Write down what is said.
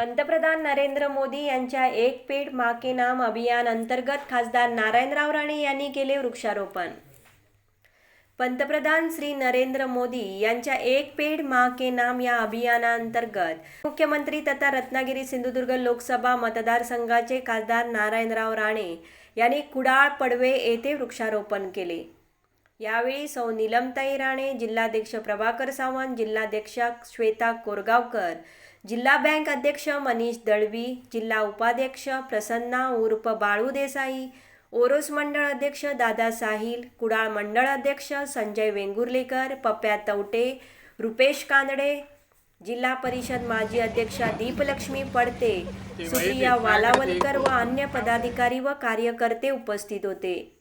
पंतप्रधान नरेंद्र मोदी यांच्या एक पेड मा के नाम अभियान अंतर्गत खासदार नारायणराव राणे यांनी केले वृक्षारोपण. पंतप्रधान श्री नरेंद्र मोदी यांच्या एक पेड मा के नाम या अभियानांतर्गत मुख्यमंत्री तथा रत्नागिरी सिंधुदुर्ग लोकसभा मतदारसंघाचे खासदार नारायणराव राणे यांनी कुडाळ पडवे येथे वृक्षारोपण केले. यावेळी सौ नीलमताई राणे जिल्हाध्यक्ष प्रभाकर सावंत जिल्हाध्यक्षा श्वेता कोरगावकर जिल्हा बँक अध्यक्ष मनीष दळवी जिल्हा उपाध्यक्ष प्रसन्ना उर्फ बाळू देसाई ओरोस मंडळ अध्यक्ष दादा साहिल कुडाळ मंडळ अध्यक्ष संजय वेंगुर्लेकर पप्प्या तवटे रुपेश कानडे जिल्हा परिषद माजी अध्यक्षा दीपलक्ष्मी पडते सुप्रिया वालावलकर व अन्य पदाधिकारी व कार्यकर्ते उपस्थित होते.